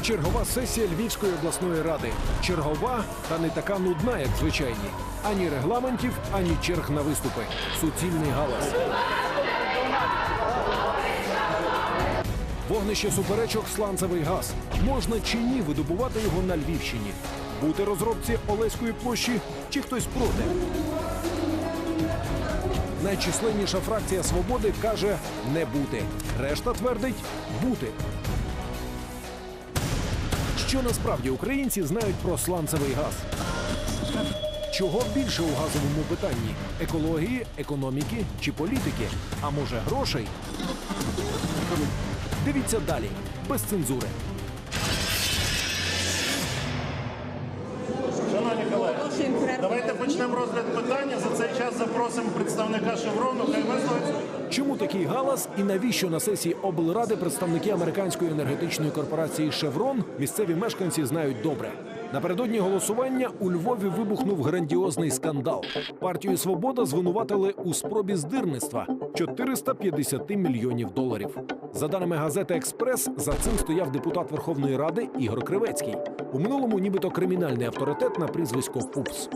чергова сесія Львівської обласної ради. Чергова та не така нудна, як звичайні. Ані регламентів, ані черг на виступи. Суцільний галас. Вогнище суперечок сланцевий газ. Можна чи ні видобувати його на Львівщині? Бути розробці Олеської площі чи хтось проти? Найчисленніша фракція свободи каже не бути. Решта твердить бути. Що насправді українці знають про сланцевий газ? Чого більше у газовому питанні? Екології, економіки чи політики? А може грошей? Дивіться далі, без цензури. Шановні колеги, давайте почнемо розгляд питання. За цей час запросимо представника Шеврону. Хай висловиться. Чому такий галас і навіщо на сесії облради представники американської енергетичної корпорації Шеврон місцеві мешканці знають добре. Напередодні голосування у Львові вибухнув грандіозний скандал. Партію Свобода звинуватили у спробі здирництва 450 мільйонів доларів. За даними газети Експрес, за цим стояв депутат Верховної Ради Ігор Кривецький. У минулому, нібито кримінальний авторитет на прізвисько Пупс.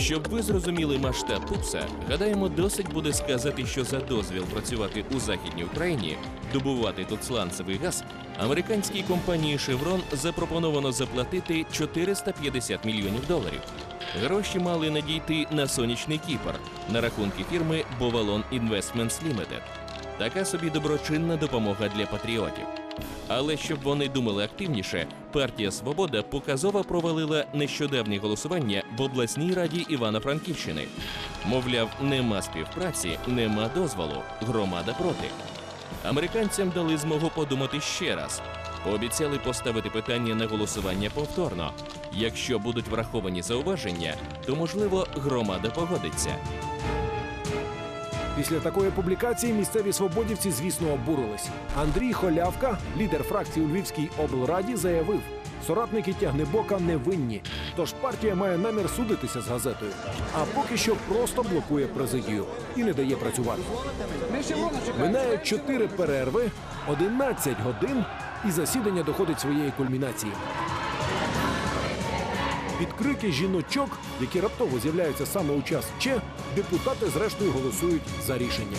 Щоб ви зрозуміли масштаб Пупса, гадаємо, досить буде сказати, що за дозвіл працювати у західній Україні, добувати тут сланцевий газ, американській компанії Chevron запропоновано заплатити 450 мільйонів доларів. Гроші мали надійти на сонячний Кіпр на рахунки фірми Bovalon Investments Limited. Така собі доброчинна допомога для патріотів. Але щоб вони думали активніше, партія Свобода показово провалила нещодавнє голосування в обласній раді Івано-Франківщини. Мовляв, нема співпраці, нема дозволу. Громада проти. Американцям дали змогу подумати ще раз. Пообіцяли поставити питання на голосування повторно. Якщо будуть враховані зауваження, то можливо громада погодиться. Після такої публікації місцеві свободівці, звісно, обурились. Андрій Холявка, лідер фракції у Львівській облраді, заявив: соратники тягнебока не винні. Тож партія має намір судитися з газетою. А поки що просто блокує президію і не дає працювати. Минають чотири перерви, 11 годин, і засідання доходить своєї кульмінації. Під крики жіночок, які раптово з'являються саме у час Че, депутати зрештою голосують за рішення.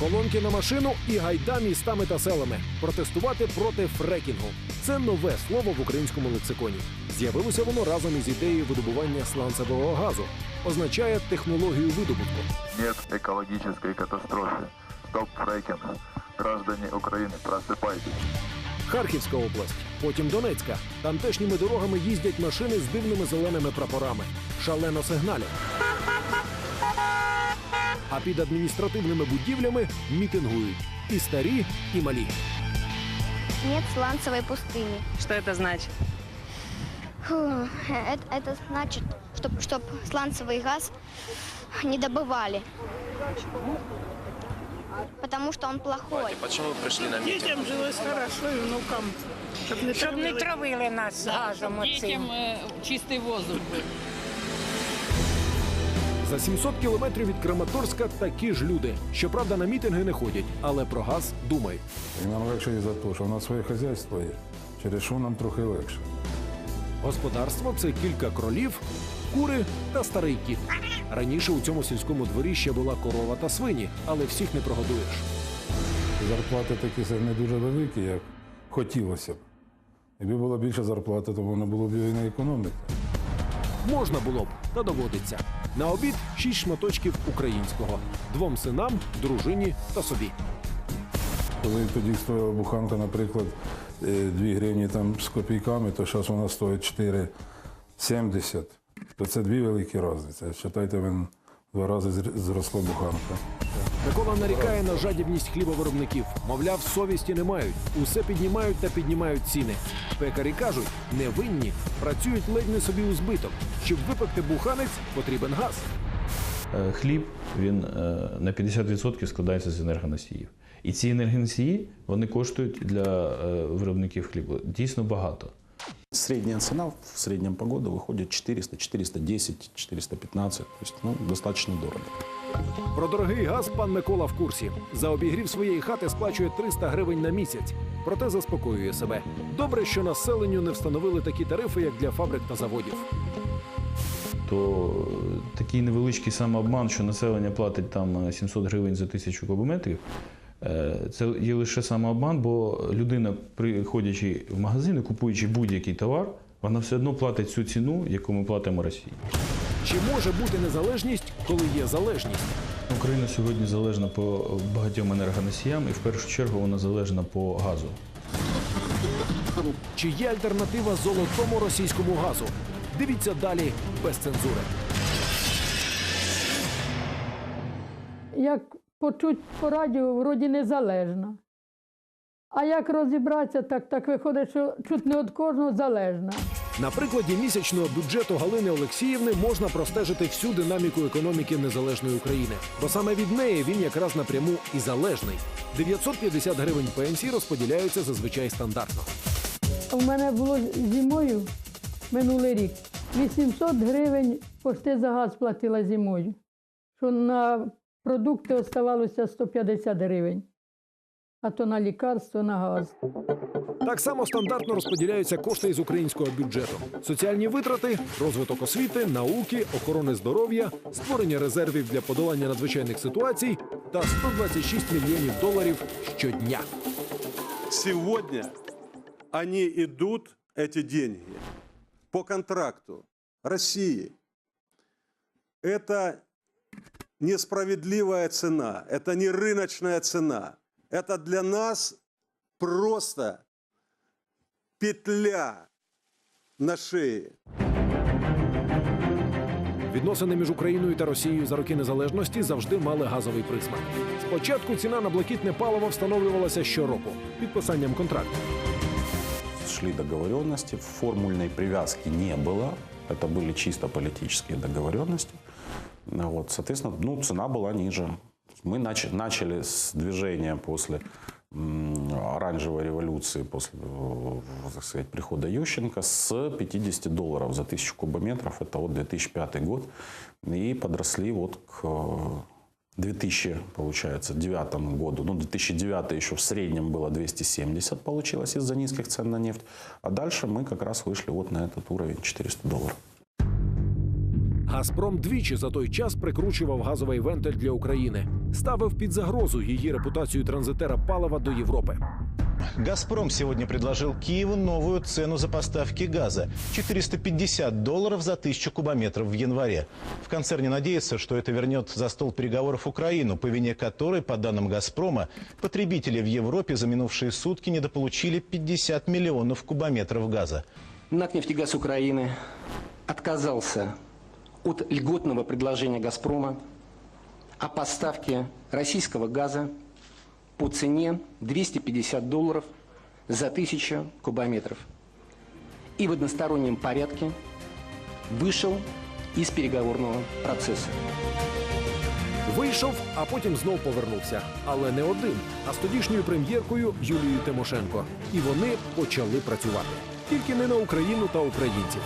Колонки на машину і гайда містами та селами. Протестувати проти фрекінгу. Це нове слово в українському лексиконі. З'явилося воно разом із ідеєю видобування сланцевого газу. Означає технологію видобутку. Нет экологической катастрофы. Стоп фрекинг. Граждане Украины, просыпайтесь. Харківська область, потім Донецька. Тамтешніми дорогами їздять машини з дивними зеленими прапорами. Шалено сигналять. А під адміністративними будівлями мітингують і старі, і малі. Нет сланцевой пустыни. Что это значит? Фу, Это, это значит, чтобы чтоб сланцевый газ не добывали. Потому что он плохой. Дітям жилось хорошо і внукам. Щоб не Щоб не травили. травили нас газом оцим. Дітям е, чистий воздух. За 700 кілометрів від Краматорська такі ж люди. Щоправда, на мітинги не ходять, але про газ думають. І нам легше і за те, що в нас своє хазяйство є. Через що нам трохи легше. Господарство це кілька кролів, кури та старий кіт. Раніше у цьому сільському дворі ще була корова та свині, але всіх не прогодуєш. Зарплати такі не дуже великі, як хотілося б. Якби була більша зарплата, то воно було б і не економіка. Можна було б, та доводиться. На обід шість шматочків українського: двом синам, дружині та собі. Коли тоді стояла буханка, наприклад, 2 гривні там з копійками, то зараз вона стоїть 4,70. То це дві великі різниці. Вважайте, він два рази зр- зросла буханка. Микола нарікає на жадібність хлібовиробників. Мовляв, совісті не мають. Усе піднімають та піднімають ціни. Пекарі кажуть, не винні, працюють ледь не собі у збиток. Щоб випекти буханець, потрібен газ. Е, Хліб він е, на 50% складається з енергоносіїв. І ці енергоносії вони коштують для е, виробників хлібу дійсно багато. Средняя цена в среднем по году выходит 400, 410, 415. То есть ну, достаточно дорого. Про дорогий газ пан Микола в курсі. За обігрів своєї хати сплачує 300 гривень на місяць. Проте заспокоює себе. Добре, що населенню не встановили такі тарифи, як для фабрик та заводів. То е, такий невеличкий самообман, що населення платить там е, 700 гривень за тисячу кубометрів. Е, Це є лише самообман, бо людина, приходячи в магазин і купуючи будь-який товар, вона все одно платить цю ціну, яку ми платимо Росії. Чи може бути незалежність, коли є залежність? Україна сьогодні залежна по багатьом енергоносіям, і в першу чергу вона залежна по газу. Чи є альтернатива золотому російському газу? Дивіться далі без цензури. Як почуть по радіо, вроді незалежна. А як розібратися, так, так виходить, що чуть не від кожного залежна. На прикладі місячного бюджету Галини Олексіївни можна простежити всю динаміку економіки незалежної України, бо саме від неї він якраз напряму і залежний. 950 гривень пенсії розподіляються зазвичай стандартно. У мене було зимою минулий рік 800 гривень пошти за газ платила зимою, що на продукти оставалося 150 гривень, а то на лікарство, на газ. Так само стандартно розподіляються кошти із українського бюджету: соціальні витрати, розвиток освіти, науки, охорони здоров'я, створення резервів для подолання надзвичайних ситуацій та 126 мільйонів доларів щодня. Сегодня они идут, эти деньги, по контракту России. Это несправедливая цена, это не рыночная цена. Это для нас просто петля на шее. Відносини між Україною та Росією за роки незалежності завжди мали газовий присмак. Спочатку ціна на блакитне паливо встановлювалася щороку підписанням контракту. Шли договоренности, формульной привязки не было. Это были чисто политические договоренности. Ну Вот, соответственно, ну, цена была ниже. Мы нач- начали с движения после оранжевой революции, после, э, так сказать, прихода Ющенко с 50 долларов за тысячу кубометров. Это вот 2005 год. И подросли вот к э, 2000, получается, девятому году. Ну, 2009 еще в среднем было 270 получилось из-за низких цен на нефть. А дальше мы как раз вышли вот на этот уровень 400 долларов. Газпром двічі за той час прикручував газовий вентиль для України, ставив під загрозу її репутацію транзитера палива до Європи. «Газпром» сегодня предложил Киеву новую цену за поставки газа – 450 долларов за тысячу кубометров в январе. В концерне надеются, что это вернет за стол переговоров Украину, по вине которой, по данным «Газпрома», потребители в Европе за минувшие сутки недополучили 50 миллионов кубометров газа. НАК «Нефтегаз Украины» отказался от льготного предложения «Газпрома» о поставке российского газа по цене 250 долларов за тысячу кубометров. И в одностороннем порядке вышел из переговорного процесса. Вийшов, а потім знов повернувся. Але не один, а з тодішньою прем'єркою Юлією Тимошенко. І вони почали працювати. Тільки не на Україну та українців.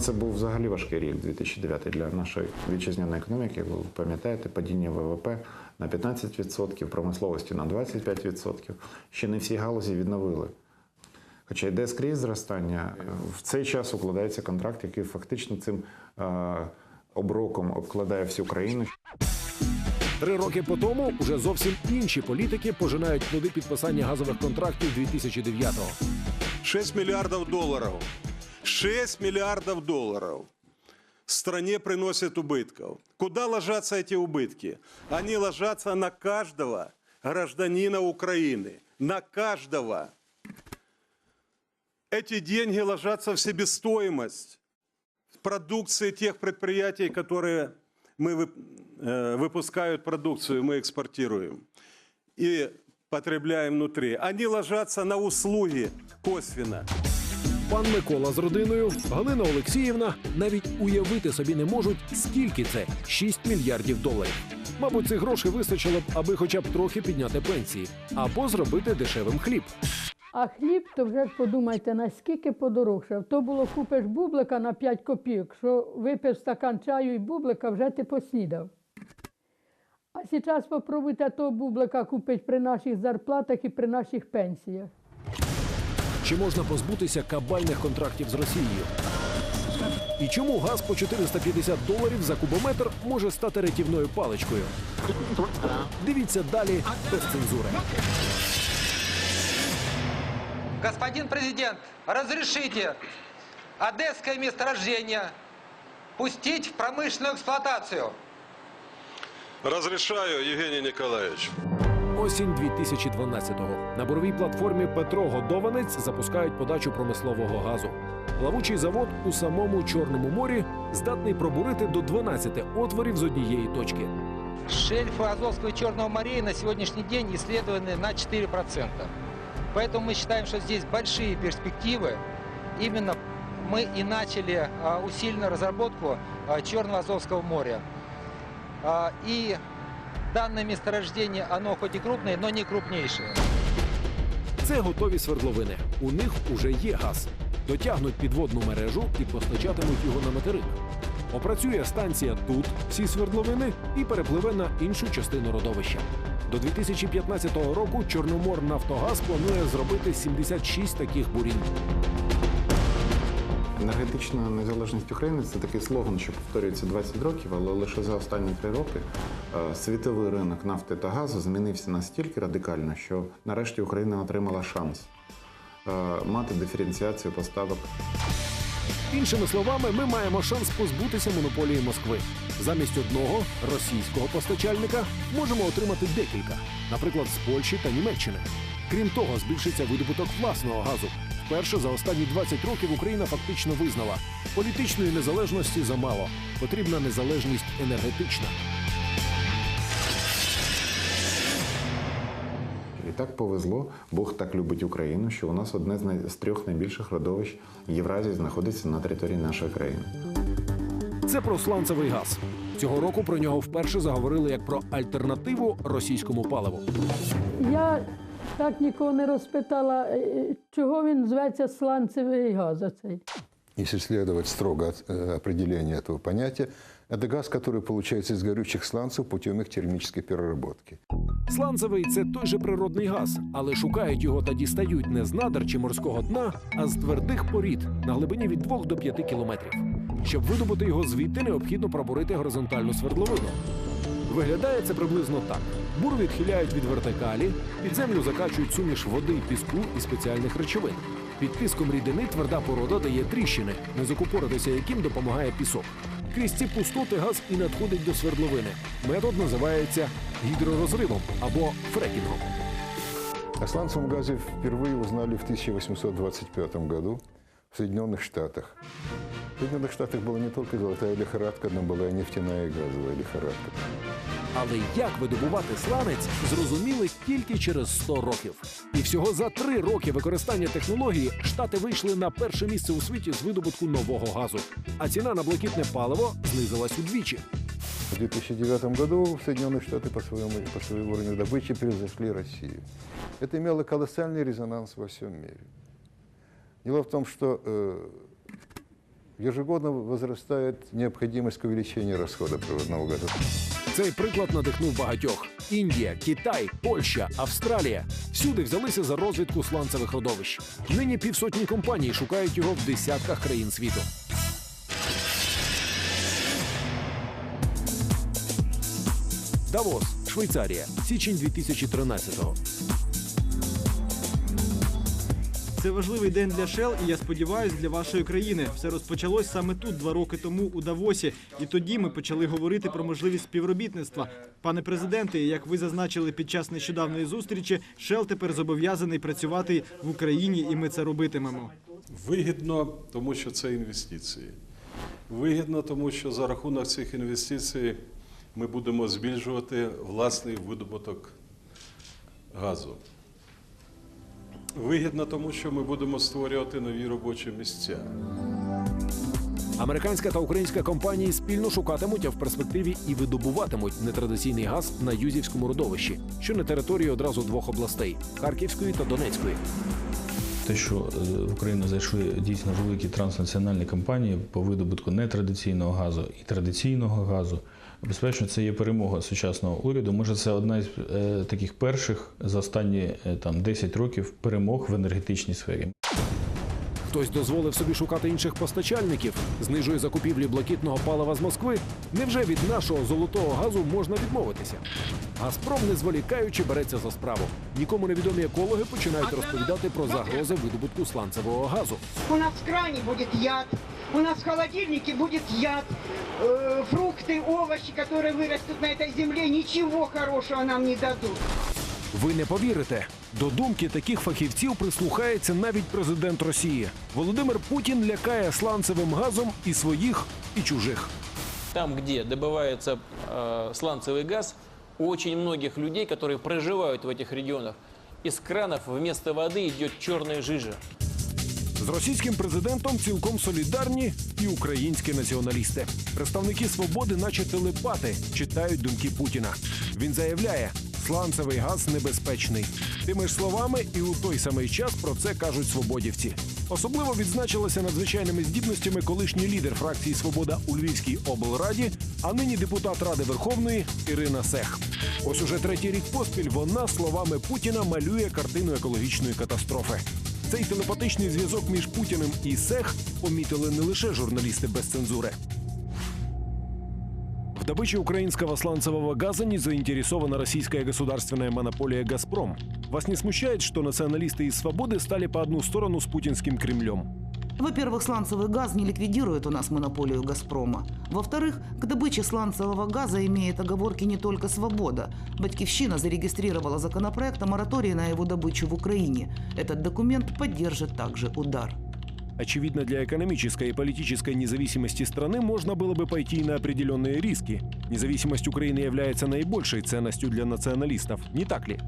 Це був взагалі важкий рік 2009 для нашої вітчизняної економіки. Ви пам'ятаєте, падіння ВВП на 15%, промисловості на 25%. Ще не всі галузі відновили. Хоча йде скрізь зростання, в цей час укладається контракт, який фактично цим е, оброком обкладає всю країну. Три роки по тому уже зовсім інші політики пожинають плоди підписання газових контрактів 2009-го. 6 миллиардов долларов. 6 миллиардов долларов стране приносит убытков. Куда ложатся эти убытки? Они ложатся на каждого гражданина Украины. На каждого. Эти деньги ложатся в себестоимость продукции тех предприятий, которые мы э, выпускают продукцию, мы экспортируем и потребляем внутри. Они ложатся на услуги косвенно. Пан Микола з родиною, Галина Олексіївна навіть уявити собі не можуть, скільки це 6 мільярдів доларів. Мабуть, цих грошей вистачило б, аби хоча б трохи підняти пенсії або зробити дешевим хліб. А хліб, то вже ж подумайте, наскільки подорожчав. То було купиш бублика на 5 копійок, що випив стакан чаю і бублика, вже ти поснідав. А зараз спробуйте того бублика купити при наших зарплатах і при наших пенсіях. Чи можна позбутися кабальних контрактів з Росією? І чому газ по 450 доларів за кубометр може стати рятівною паличкою? Дивіться далі без цензури. Господин президент, разрешите одесское месторождение пустить в промышленную эксплуатацию. Разрешаю, Евгений Николаевич Осінь 2012-го. На буровій платформі Петро Годованець запускають подачу промислового газу. Плавучий завод у самому Чорному морі здатний пробурити до 12 отворів з однієї точки. Шельфы Азовского и Черного морей на сегодняшний день исследованы на 4%. Поэтому мы считаем, что здесь большие перспективы. Именно мы и начали а, усиленную разработку а, Черного Азовского моря. А, И данное месторождение, оно хоть и крупное, но не крупнейшее. Це готові свердловини. У них уже є газ. Дотягнуть підводну мережу і постачатимуть його на материк. Опрацює станція тут, всі свердловини, і перепливе на іншу частину родовища. До 2015 року Чорномор Нафтогаз планує зробити 76 таких бурінь. Енергетична незалежність України це такий слоган, що повторюється 20 років, але лише за останні три роки е, світовий ринок нафти та газу змінився настільки радикально, що нарешті Україна отримала шанс е, мати диференціацію поставок Іншими словами, ми маємо шанс позбутися монополії Москви. Замість одного російського постачальника можемо отримати декілька, наприклад, з Польщі та Німеччини. Крім того, збільшиться видобуток власного газу. Вперше за останні 20 років Україна фактично визнала політичної незалежності замало. Потрібна незалежність енергетична. І так повезло, Бог так любить Україну, що у нас одне з, най... з трьох найбільших родовищ Євразії знаходиться на території нашої країни. Це про сланцевий газ. Цього року про нього вперше заговорили як про альтернативу російському паливу. Я так нікого не розпитала, е, чого він зветься сланцевий газ оцей. Если следовать строго от, э, определению этого понятия, это газ, который получается из горючих сланцев путем их термической переработки. Сланцевий це той же природний газ, але шукають його та дістають не з надр чи морського дна, а з твердих порід на глибині від 2 до 5 кілометрів. Щоб видобути його звідти, необхідно пробурити горизонтальну свердловину. Виглядає це приблизно так: бур відхиляють від вертикалі, під землю закачують суміш води, піску і спеціальних речовин. Під тиском рідини тверда порода дає тріщини, не закупоритися яким допомагає пісок. Крізь ці пустоти газ і надходить до свердловини. Метод називається гідророзривом або фрекінгом. О сланцевом газе впервые узнали в 1825 году в Соединенных Штатах. В Соединенных Штатах была не только золотая лихорадка, но была и нефтяная и газовая лихорадка. Але як видобувати сланець, зрозуміли тільки через 100 років. І всього за три роки використання технології штати вийшли на перше місце у світі з видобутку нового газу. А ціна на блакитне паливо знизилась удвічі. В 2009 году Соединенные Штаты по своему, по своему уровню добычи превзошли Россию. Это имело колоссальный резонанс во всем мире. Дело в том, что э, ежегодно возрастает необходимость увеличения расхода природного газа. Цей приклад надихнув багатьох: Індія, Китай, Польща, Австралія всюди взялися за розвідку сланцевих родовищ. Нині півсотні компаній шукають його в десятках країн світу. Давос, Швейцарія, січень 2013-го. Це важливий день для Shell і я сподіваюся, для вашої країни. Все розпочалось саме тут два роки тому у Давосі. І тоді ми почали говорити про можливість співробітництва. Пане президенте, як ви зазначили під час нещодавної зустрічі, Shell тепер зобов'язаний працювати в Україні, і ми це робитимемо. Вигідно, тому що це інвестиції. Вигідно, тому що за рахунок цих інвестицій ми будемо збільшувати власний видобуток газу. Вигідно, тому що ми будемо створювати нові робочі місця. Американська та українська компанії спільно шукатимуть, а в перспективі і видобуватимуть нетрадиційний газ на Юзівському родовищі, що на території одразу двох областей Харківської та Донецької. Те, що е, в Україну зайшли дійсно великі транснаціональні компанії по видобутку нетрадиційного газу і традиційного газу, безперечно, це є перемога сучасного уряду. Може, це одна з е, таких перших за останні е, там 10 років перемог в енергетичній сфері. Хтось дозволив собі шукати інших постачальників, знижує закупівлі блакитного палива з Москви. Невже від нашого золотого газу можна відмовитися? Газпром, не зволікаючи, береться за справу. Нікому невідомі екологи починають розповідати про загрози видобутку сланцевого газу. У нас в кране будет яд, у нас в холодильнике будет яд, Э, фрукты, овощи, которые вырастут на этой земле, ничего хорошего нам не дадут. Ви не повірите. До думки таких фахівців прислухається навіть президент Росії. Володимир Путін лякає сланцевим газом і своїх, і чужих. Там, где добывается э, сланцевый газ, у очень многих людей, которые проживают в этих регионах, из кранов вместо воды идет черная жижа. З російським президентом цілком солідарні і українські націоналісти. Представники свободи, наче телепати, читають думки Путіна. Він заявляє, сланцевий газ небезпечний. Тими ж словами, і у той самий час про це кажуть свободівці. Особливо відзначилася надзвичайними здібностями колишній лідер фракції Свобода у Львівській облраді, а нині депутат Ради Верховної Ірина Сех. Ось уже третій рік поспіль вона словами Путіна малює картину екологічної катастрофи. Цей телепатичний зв'язок між Путіним і Сех помітили не лише журналісти без цензури. Добыче украинского сланцевого газа не заинтересована российская государственная монополия «Газпром». Вас не смущает, что националисты из «Свободы» стали по одну сторону с путинским Кремлем? Во-первых, сланцевый газ не ликвидирует у нас монополию «Газпрома». Во-вторых, к добыче сланцевого газа имеет оговорки не только «Свобода». Батькивщина зарегистрировала законопроект о моратории на его добычу в Украине. Этот документ поддержит также удар. Очевидно, для экономической и политической независимости страны можно было бы пойти на определенные риски. Независимость Украины является наибольшей ценностью для националистов, не так ли?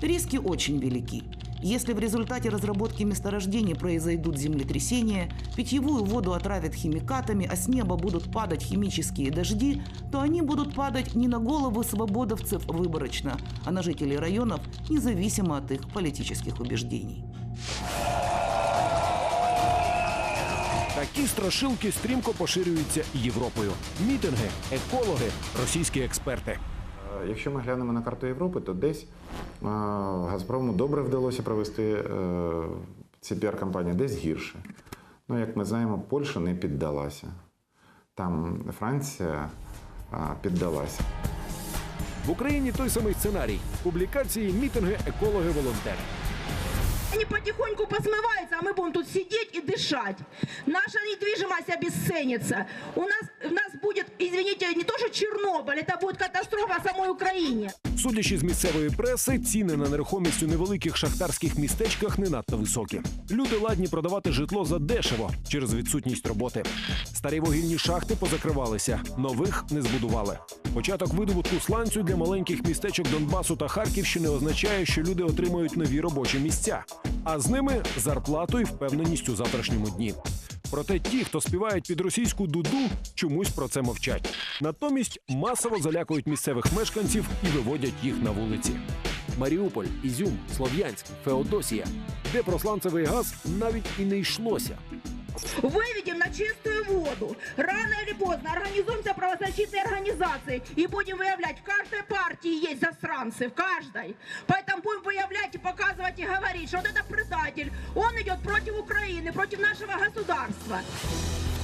Риски очень велики. Если в результате разработки месторождений произойдут землетрясения, питьевую воду отравят химикатами, а с неба будут падать химические дожди, то они будут падать не на головы свободовцев выборочно, а на жителей районов, независимо от их политических убеждений. Такі страшилки стрімко поширюються Європою. Мітинги, екологи, російські експерти. Е, Якщо ми глянемо на карту Європи, то десь е, Газпрому добре вдалося провести е, ці піар-кампанії, десь гірше. Ну, як ми знаємо, Польща не піддалася. Там Франція піддалася. В Україні той самий сценарій: публікації, мітинги, екологи, волонтери Они потихоньку посмываются, а мы будем тут сидеть и дышать. Наша недвижимость обесценится. У нас, у нас будет, извините, не то что Чернобыль, это будет катастрофа самой Украине. Судячи з місцевої преси, ціни на нерухомість у невеликих шахтарських містечках не надто високі. Люди ладні продавати житло за дешево через відсутність роботи. Старі вугільні шахти позакривалися, нових не збудували. Початок видобутку сланцю для маленьких містечок Донбасу та Харківщини означає, що люди отримають нові робочі місця, а з ними зарплату і впевненість у завтрашньому дні. Проте ті, хто співають під російську дуду, чомусь про це мовчать. Натомість масово залякують місцевих мешканців і виводять їх на вулиці. Маріуполь, Ізюм, Слов'янськ, Феодосія, де про сланцевий газ навіть і не йшлося. Выведем на чистую воду. Рано или поздно организуемся правозащитной организацией и будем выявлять. В каждой партии есть засранцы, в каждой. Поэтому будем выявлять и показывать и говорить, что вот это предатель. Он идет против Украины, против нашего государства.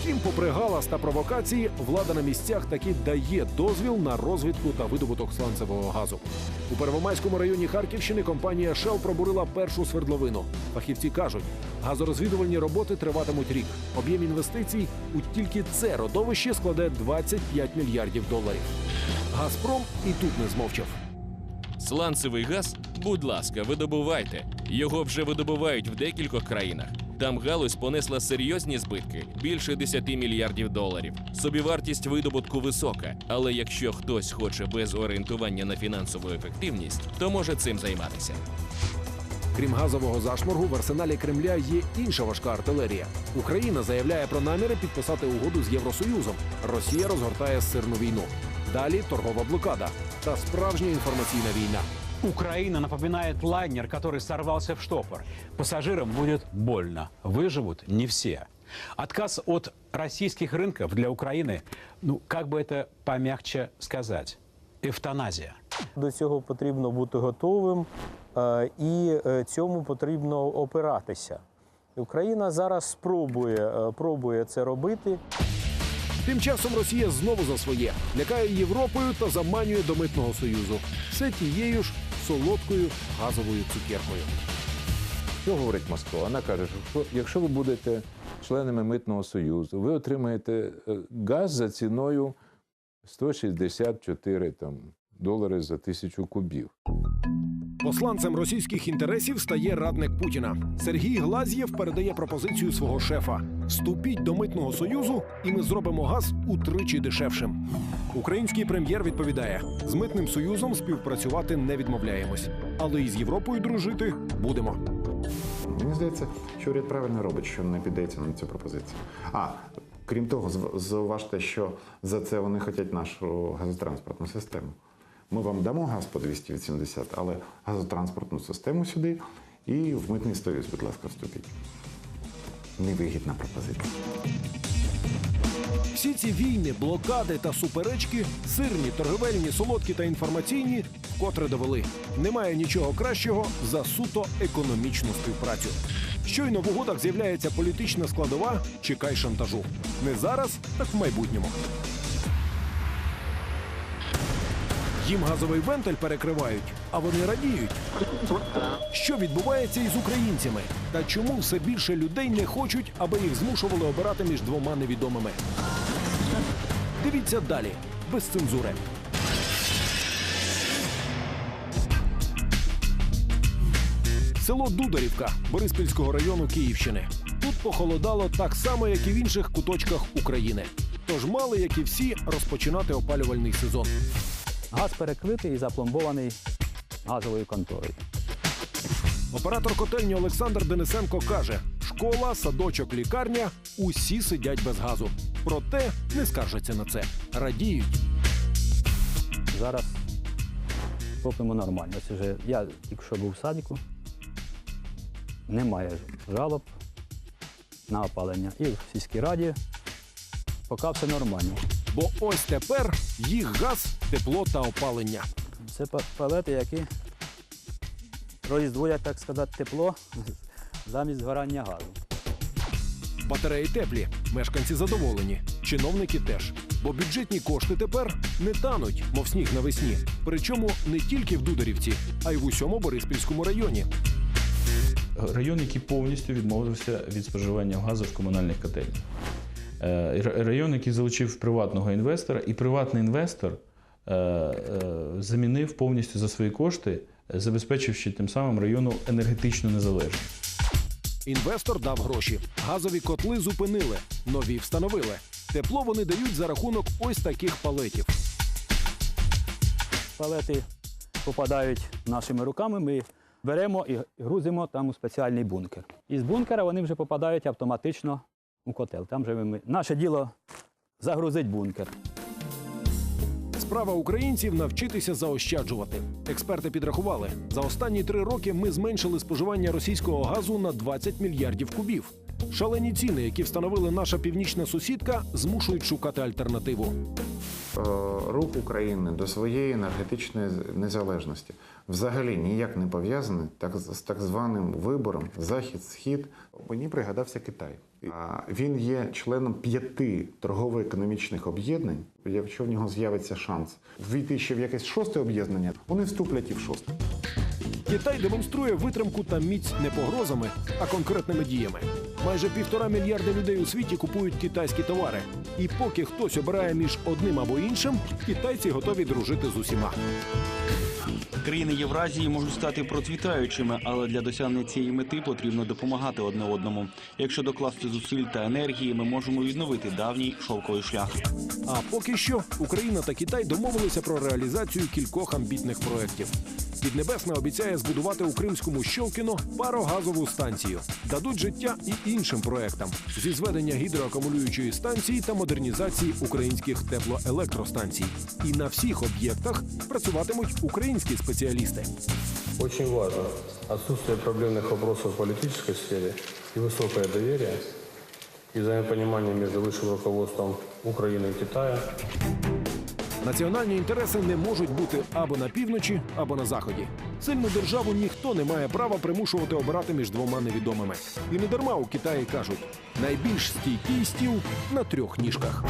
Втім, попри галас та провокації, влада на місцях таки дає дозвіл на розвідку та видобуток сланцевого газу. У Первомайському районі Харківщини компанія Shell пробурила першу свердловину. Фахівці кажуть, газорозвідувальні роботи триватимуть рік. Об'єм інвестицій у тільки це родовище складе 25 мільярдів доларів. Газпром і тут не змовчав. Сланцевий газ, будь ласка, видобувайте. Його вже видобувають в декількох країнах. Там галузь понесла серйозні збитки більше 10 мільярдів доларів. Собівартість видобутку висока, але якщо хтось хоче без орієнтування на фінансову ефективність, то може цим займатися. Крім газового зашморгу, в арсеналі Кремля є інша важка артилерія. Україна заявляє про наміри підписати угоду з Євросоюзом. Росія розгортає сирну війну. Далі торгова блокада та справжня інформаційна війна. Украина напоминает лайнер, который сорвался в штопор. Пассажирам будет больно. Выживут не все. Отказ от российских рынков для Украины, ну, как бы это помягче сказать, эвтаназия. До цього потрібно бути готовим е, і е, цьому потрібно опиратися. Україна зараз спробує, е, пробує це робити. Тим часом Росія знову за своє лякає Європою та заманює до митного союзу. Все тією ж солодкою газовою цукеркою. Що говорить Москва? Вона каже, що якщо ви будете членами митного союзу, ви отримаєте е, газ за ціною 164 там, долари за тисячу кубів. Посланцем російських інтересів стає радник Путіна. Сергій Глазєв передає пропозицію свого шефа: вступіть до митного союзу, і ми зробимо газ утричі дешевшим. Український прем'єр відповідає: з митним союзом співпрацювати не відмовляємось, але із Європою дружити будемо. Мені здається, що уряд правильно робить, що не піддається на цю пропозицію. А крім того, зауважте, що за це вони хочуть нашу газотранспортну систему. Ми вам дамо газ по 280, але газотранспортну систему сюди і в митний союз, будь ласка, вступіть. Невигідна пропозиція. Всі ці війни, блокади та суперечки, сирні, торговельні, солодкі та інформаційні, вкотре довели. Немає нічого кращого за суто економічну співпрацю. Щойно в угодах з'являється політична складова, чекай шантажу. Не зараз, так в майбутньому. Їм газовий вентиль перекривають, а вони радіють. Що відбувається із українцями? Та чому все більше людей не хочуть, аби їх змушували обирати між двома невідомими? Дивіться далі, без цензури. Село Дударівка Бориспільського району Київщини. Тут похолодало так само, як і в інших куточках України. Тож мали, як і всі, розпочинати опалювальний сезон. Газ перекритий і запломбований газовою конторою. Оператор котельні Олександр Денисенко каже: школа, садочок, лікарня усі сидять без газу. Проте не скаржаться на це, радіють. Зараз топимо нормально. Ось вже я тільки що був в садіку, немає жалоб на опалення. І в сільській раді поки все нормально. Бо ось тепер їх газ, тепло та опалення. Це палети, які роздвоять, так сказати, тепло замість згорання газу. Батареї теплі, мешканці задоволені, чиновники теж. Бо бюджетні кошти тепер не тануть, мов сніг навесні. Причому не тільки в Дударівці, а й в усьому Бориспільському районі. Район, який повністю відмовився від споживання газу в комунальних котельнях. Е, Район, який залучив приватного інвестора, і приватний інвестор замінив повністю за свої кошти, е, забезпечивши тим самим району енергетичну незалежність. Інвестор дав гроші. Газові котли зупинили, нові встановили. Тепло вони дають за рахунок ось таких палетів. Палети попадають нашими руками, ми беремо і грузимо там у спеціальний бункер. Із бункера вони вже попадають автоматично у котел. Там же ми. Наше діло загрузити бункер. Справа українців навчитися заощаджувати. Експерти підрахували, за останні три роки ми зменшили споживання російського газу на 20 мільярдів кубів. Шалені ціни, які встановили наша північна сусідка, змушують шукати альтернативу. Е, рух України до своєї енергетичної незалежності взагалі ніяк не пов'язаний так, з так званим вибором Захід-Схід. Мені пригадався Китай. А Він є членом п'яти торгово-економічних об'єднань. Якщо в нього з'явиться шанс війти ще в якесь шосте об'єднання, вони вступлять і в шосте. Китай демонструє витримку та міць не погрозами, а конкретними діями. Майже півтора мільярда людей у світі купують китайські товари. І поки хтось обирає між одним або іншим, китайці готові дружити з усіма. Країни Євразії можуть стати процвітаючими, але для досягнення цієї мети потрібно допомагати одне одному. Якщо докласти зусиль та енергії, ми можемо відновити давній шовковий шлях. А поки що Україна та Китай домовилися про реалізацію кількох амбітних проєктів. Піднебесна обіцяє збудувати у Кримському Щолкіно парогазову станцію. Дадуть життя і іншим проектам зі зведення гідроакумулюючої станції та модернізації українських теплоелектростанцій. І на всіх об'єктах працюватимуть українські спеціалісти Очень важно отсутствие проблемных вопросов в политической сфере и высокое доверие и взаимопонимание между высшим руководством Украины и Китая. Національні інтереси не можуть бути або на півночі, або на заході. Сильну державу ніхто не має права примушувати обирати між двома невідомими. І не дарма у Китаї кажуть: найбільш стійкий стіл на трьох ніжках.